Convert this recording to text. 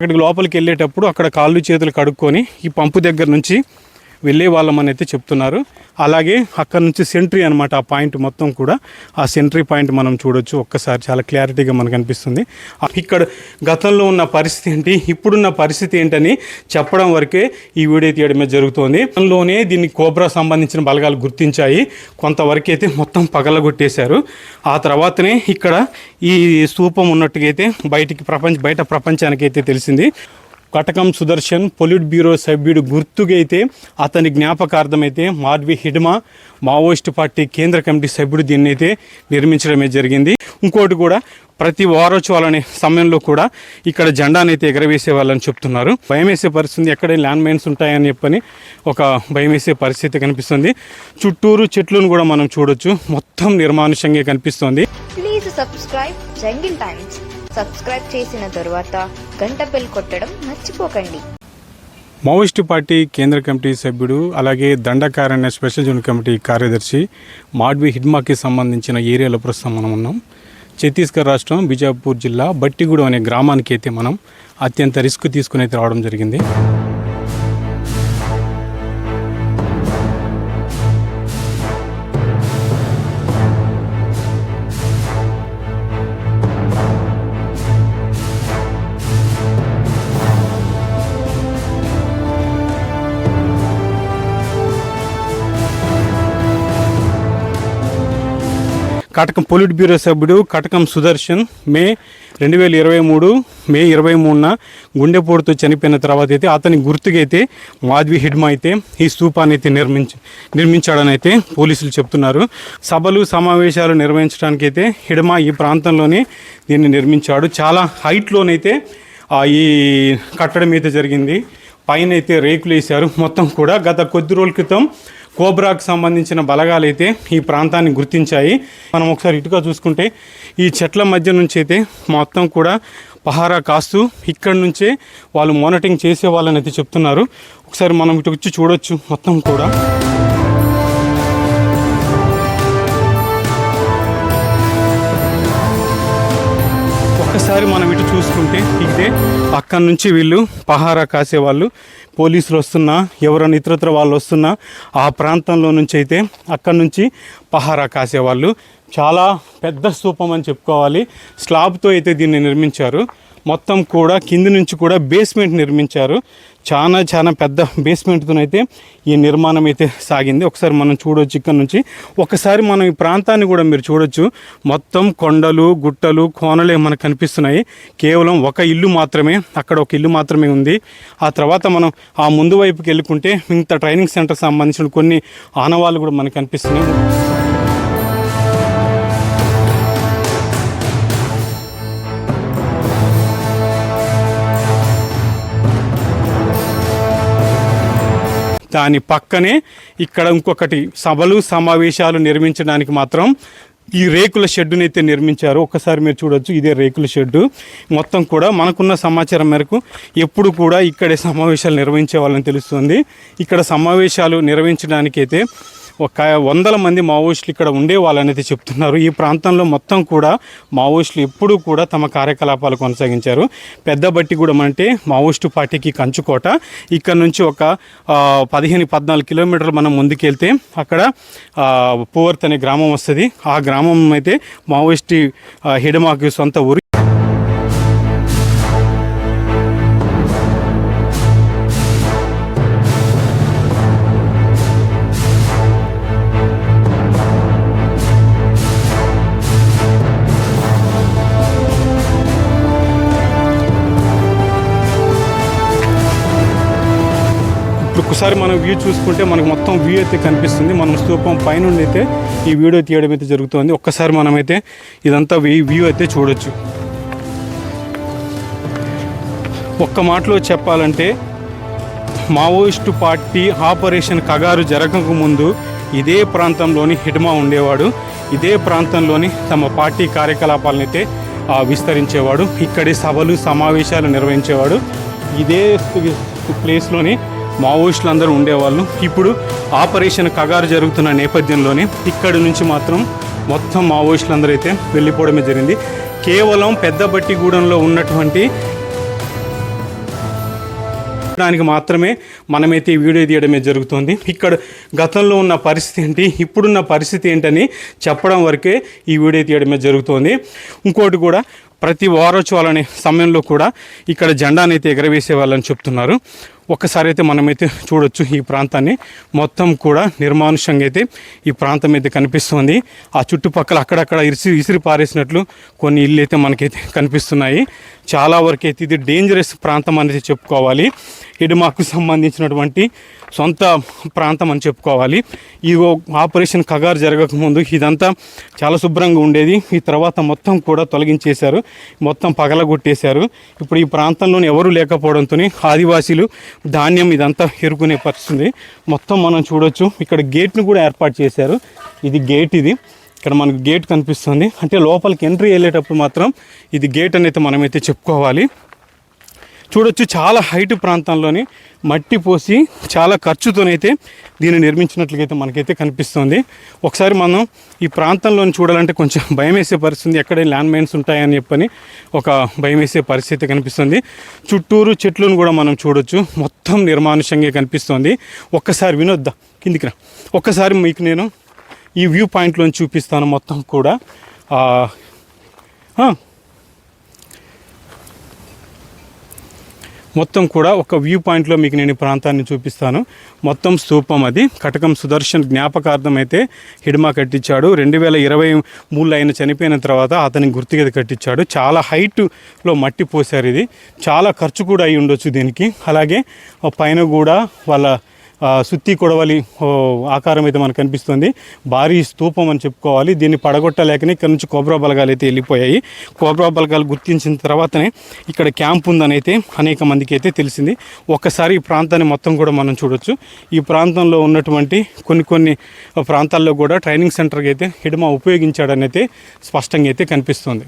అక్కడికి లోపలికి వెళ్ళేటప్పుడు అక్కడ కాళ్ళు చేతులు కడుక్కొని ఈ పంపు దగ్గర నుంచి వెళ్ళే వాళ్ళమని అయితే చెప్తున్నారు. అలాగే అక్కడ నుంచి సెంట్రీ అనమాట ఆ పాయింట్ మొత్తం కూడా ఆ సెంట్రీ పాయింట్ మనం చూడొచ్చు. ఒక్కసారి చాలా క్లారిటీగా మనకు అనిపిస్తుంది. ఇక్కడ గతంలో ఉన్న పరిస్థితి ఏంటి ఇప్పుడున్న పరిస్థితి ఏంటని చెప్పడం వరకే ఈ వీడియో తీయడమే జరుగుతోంది. గతంలోనే దీన్ని కోబ్రా సంబంధించిన బలగాలు గుర్తించాయి. కొంతవరకు అయితే మొత్తం పగలగొట్టేశారు. ఆ తర్వాతనే ఇక్కడ ఈ స్థూపం ఉన్నట్టుగా అయితే బయటికి ప్రపంచ బయట ప్రపంచానికి అయితే తెలిసింది. కటకం సుదర్శన్ పొలిట్ బ్యూరో సభ్యుడు గుర్తుగా అయితే అతని జ్ఞాపకార్థమైతే మార్వి మాడ్వి హిడ్మా మావోయిస్ట్ పార్టీ కేంద్ర కమిటీ సభ్యుడు దీన్ని అయితే నిర్మించడమే జరిగింది. ఇంకోటి కూడా ప్రతి వారోత్సవాలనే సమయంలో కూడా ఇక్కడ జెండానైతే అయితే ఎగరవేసే వాళ్ళని చెప్తున్నారు. భయం వేసే పరిస్థితి ఎక్కడ ల్యాండ్ మైన్స్ ఉంటాయని చెప్పని ఒక భయం వేసే పరిస్థితి కనిపిస్తుంది. చుట్టూరు చెట్లను కూడా మనం చూడొచ్చు. మొత్తం నిర్మానుషంగా కనిపిస్తుంది. Please subscribe jungle times subscribe చేసిన తరువాత గంట బెల్ కొట్టడం మర్చిపోకండి. మావోయిస్టు పార్టీ కేంద్ర కమిటీ సభ్యుడు అలాగే దండకారణ్య స్పెషల్ జోన్ కమిటీ కార్యదర్శి మాడ్వి హిడ్మాకి సంబంధించిన ఏరియాలో ప్రస్తుతం మనం ఉన్నాం. ఛత్తీస్గఢ్ రాష్ట్రం బిజాపూర్ జిల్లా బట్టిగూడెం అనే గ్రామానికి అయితే మనం అత్యంత రిస్క్ తీసుకుని అయితే రావడం జరిగింది. కటకం పొలిట్ బ్యూరో సభ్యుడు కటకం సుదర్శన్ మే రెండు వేల ఇరవై మూడు మే ఇరవై మూడున గుండెపోటుతో చనిపోయిన తర్వాత అయితే అతని గుర్తుగా అయితే మాధవి హిడ్మా అయితే ఈ స్థూపాన్ని అయితే నిర్మించి నిర్మించాడని అయితే పోలీసులు చెప్తున్నారు. సభలు సమావేశాలు నిర్వహించడానికి అయితే హిడ్మా ఈ ప్రాంతంలోనే దీన్ని నిర్మించాడు. చాలా హైట్లోనైతే ఆ, ఈ కట్టడం అయితే జరిగింది. పైన అయితే రేకులు వేశారు మొత్తం కూడా గత కొద్ది రోజుల క్రితం కోబ్రాకు సంబంధించిన బలగాలు అయితే ఈ ప్రాంతాన్ని గుర్తించాయి. మనం ఒకసారి ఇటుగా చూసుకుంటే ఈ చెట్ల మధ్య నుంచి అయితే మొత్తం కూడా పహారా కాస్తూ ఇక్కడ నుంచే వాళ్ళు మానిటరింగ్ చేసే వాళ్ళని అయితే చెప్తున్నారు. ఒకసారి మనం ఇటు వచ్చి చూడొచ్చు మొత్తం కూడా. ఒకసారి మనం ఇటు చూసుకుంటే ఇదే అక్కడి నుంచి వీళ్ళు పహారా కాసేవాళ్ళు పోలీసులు వస్తున్నా ఎవరైనా ఇతరత్ర వాళ్ళు వస్తున్నా ఆ ప్రాంతంలో నుంచి అయితే అక్కడి నుంచి పహారా కాసేవాళ్ళు చాలా పెద్ద స్థూపం అని చెప్పుకోవాలి. స్లాబ్తో అయితే దీన్ని నిర్మించారు. మొత్తం కూడా కింది నుంచి కూడా బేస్మెంట్ నిర్మించారు. చాలా చాలా పెద్ద బేస్మెంట్తో అయితే ఈ నిర్మాణం అయితే సాగింది. ఒకసారి మనం చూడొచ్చు ఇక్కడ నుంచి. ఒకసారి మనం ఈ ప్రాంతాన్ని కూడా మీరు చూడొచ్చు. మొత్తం కొండలు గుట్టలు కోనలే మనకు కనిపిస్తున్నాయి. కేవలం ఒక ఇల్లు మాత్రమే అక్కడ ఒక ఇల్లు మాత్రమే ఉంది. ఆ తర్వాత మనం ఆ ముందు వైపుకి వెళ్ళుకుంటే ఇంత ట్రైనింగ్ సెంటర్ సంబంధించిన కొన్ని ఆనవాళ్ళు కూడా మనకు కనిపిస్తున్నాయి. దాని పక్కనే ఇక్కడ ఇంకొకటి సభలు సమావేశాలు నిర్మించడానికి మాత్రం ఈ రేకుల షెడ్డుని అయితే నిర్మించారు. ఒక్కసారి మీరు చూడొచ్చు ఇదే రేకుల షెడ్డు. మొత్తం కూడా మనకున్న సమాచారం మేరకు ఎప్పుడు కూడా ఇక్కడే సమావేశాలు నిర్వహించే వాళ్ళని తెలుస్తుంది. ఇక్కడ సమావేశాలు నిర్వహించడానికైతే ఒక వందల మంది మావోయిస్టులు ఇక్కడ ఉండే వాళ్ళనైతే చెప్తున్నారు. ఈ ప్రాంతంలో మొత్తం కూడా మావోయిస్టులు ఎప్పుడూ కూడా తమ కార్యకలాపాలు కొనసాగించారు. పెద్ద బట్టిగూడెం అంటే మావోయిస్టు పార్టీకి కంచుకోట. ఇక్కడ నుంచి ఒక పదిహేను పద్నాలుగు కిలోమీటర్లు మనం ముందుకెళ్తే అక్కడ ఆ, పూవర్త్ అనే గ్రామం వస్తుంది. ఆ గ్రామం అయితే మావోయిస్టు హెడమాకి సొంత ఊరు ఇప్పుడు ఒకసారి మనం వ్యూ చూసుకుంటే మనకు మొత్తం వ్యూ అయితే కనిపిస్తుంది. మనం స్తూపం పైనుండి అయితే ఈ వీడియో తీయడం అయితే జరుగుతుంది. ఒక్కసారి మనమైతే ఇదంతా వ్యూ వ్యూ అయితే చూడొచ్చు. ఒక్క మాటలో చెప్పాలంటే మావోయిస్టు పార్టీ ఆపరేషన్ కగారు జరగక ముందు ఇదే ప్రాంతంలోని హిడ్మా ఉండేవాడు. ఇదే ప్రాంతంలోని తమ పార్టీ కార్యకలాపాలనైతే విస్తరించేవాడు. ఇక్కడి సభలు సమావేశాలు నిర్వహించేవాడు. ఇదే ప్లేస్లోని మావోయిస్టులు అందరూ ఉండేవాళ్ళు. ఇప్పుడు ఆపరేషన్ కగారు జరుగుతున్న నేపథ్యంలోనే ఇక్కడి నుంచి మాత్రం మొత్తం మావోయిస్టులు అందరూ అయితే వెళ్ళిపోవడమే జరిగింది. కేవలం పెద్దబట్టిగూడెంలో ఉన్నటువంటి దానికి మాత్రమే మనమైతే ఈ వీడియో తీయడమే జరుగుతుంది. ఇక్కడ గతంలో ఉన్న పరిస్థితి ఏంటి ఇప్పుడున్న పరిస్థితి ఏంటని చెప్పడం వరకే ఈ వీడియో తీయడమే జరుగుతుంది. ఇంకోటి కూడా ప్రతి వారోత్సవాలనే సమయంలో కూడా ఇక్కడ జెండాని అయితే ఎగరవేసే వాళ్ళని చెప్తున్నారు. ఒక్కసారి అయితే మనమైతే చూడొచ్చు ఈ ప్రాంతాన్ని. మొత్తం కూడా నిర్మానుష్యంగా అయితే ఈ ప్రాంతం అయితే కనిపిస్తుంది. ఆ చుట్టుపక్కల అక్కడక్కడ ఇరిసి ఇసిరి పారేసినట్లు కొన్ని ఇల్లు అయితే మనకైతే కనిపిస్తున్నాయి. చాలా వరకు అయితే ఇది డేంజరస్ ప్రాంతం అనేది చెప్పుకోవాలి. ఇది మాకు సంబంధించినటువంటి సొంత ప్రాంతం అని చెప్పుకోవాలి. ఈ ఓ- ఆపరేషన్ కగారు జరగకముందు ఇదంతా చాలా శుభ్రంగా ఉండేది. ఈ తర్వాత మొత్తం కూడా తొలగించేశారు. మొత్తం పగలగొట్టేశారు. ఇప్పుడు ఈ ప్రాంతంలోని ఎవరు లేకపోవడంతో ఆదివాసీలు ధాన్యం ఇదంతా ఎరుకునే పరిస్థితుంది. మొత్తం మనం చూడొచ్చు. ఇక్కడ గేట్ను కూడా ఏర్పాటు చేశారు. ఇది గేట్ ఇది. ఇక్కడ మనకు గేట్ కనిపిస్తుంది. అంటే లోపలికి ఎంట్రీ వెళ్ళేటప్పుడు మాత్రం ఇది గేట్ అనేది మనమైతే చెప్పుకోవాలి. చూడొచ్చు చాలా హైట్ ప్రాంతంలోని మట్టి పోసి చాలా ఖర్చుతోనైతే దీన్ని నిర్మించినట్లుగైతే మనకైతే కనిపిస్తుంది. ఒకసారి మనం ఈ ప్రాంతంలోని చూడాలంటే కొంచెం భయం వేసే పరిస్థితి ఎక్కడ ల్యాండ్ మైన్స్ ఉంటాయని చెప్పని ఒక భయం వేసే పరిస్థితి కనిపిస్తుంది. చుట్టూరు చెట్లను కూడా మనం చూడొచ్చు. మొత్తం నిర్మానుషంగా కనిపిస్తుంది. ఒక్కసారి వినొద్దా? కిందికి రా. ఒక్కసారి మీకు నేను ఈ వ్యూ పాయింట్లోని చూపిస్తాను మొత్తం కూడా ఆ, ఆ, మొత్తం కూడా ఒక వ్యూ పాయింట్లో మీకు నేను ఈ ప్రాంతాన్ని చూపిస్తాను. మొత్తం స్థూపం అది. కటకం సుదర్శన్ జ్ఞాపకార్థం అయితే హిడ్మా కట్టించాడు. రెండు వేల ఇరవై మూడులో ఆయన చనిపోయిన తర్వాత అతని గుర్తుగా కట్టించాడు. చాలా హైట్లో మట్టి పోసారు ఇది. చాలా ఖర్చు కూడా అయి ఉండొచ్చు దీనికి. అలాగే పైన కూడా వాళ్ళ సుత్తి కొడవలి ఆకారం అయితే మనకు కనిపిస్తుంది. భారీ స్తూపం అని చెప్పుకోవాలి. దీన్ని పడగొట్టలేకనే ఇక్కడ నుంచి కోబ్రా బలగాలు అయితే వెళ్ళిపోయాయి. కోబ్రా బలగాలు గుర్తించిన తర్వాతనే ఇక్కడ క్యాంప్ ఉందని అయితే అనేక మందికి అయితే తెలిసింది. ఒక్కసారి ఈ ప్రాంతాన్ని మొత్తం కూడా మనం చూడొచ్చు. ఈ ప్రాంతంలో ఉన్నటువంటి కొన్ని కొన్ని ప్రాంతాల్లో కూడా ట్రైనింగ్ సెంటర్కి అయితే హిడమ ఉపయోగించాడని అయితే స్పష్టంగా అయితే కనిపిస్తుంది.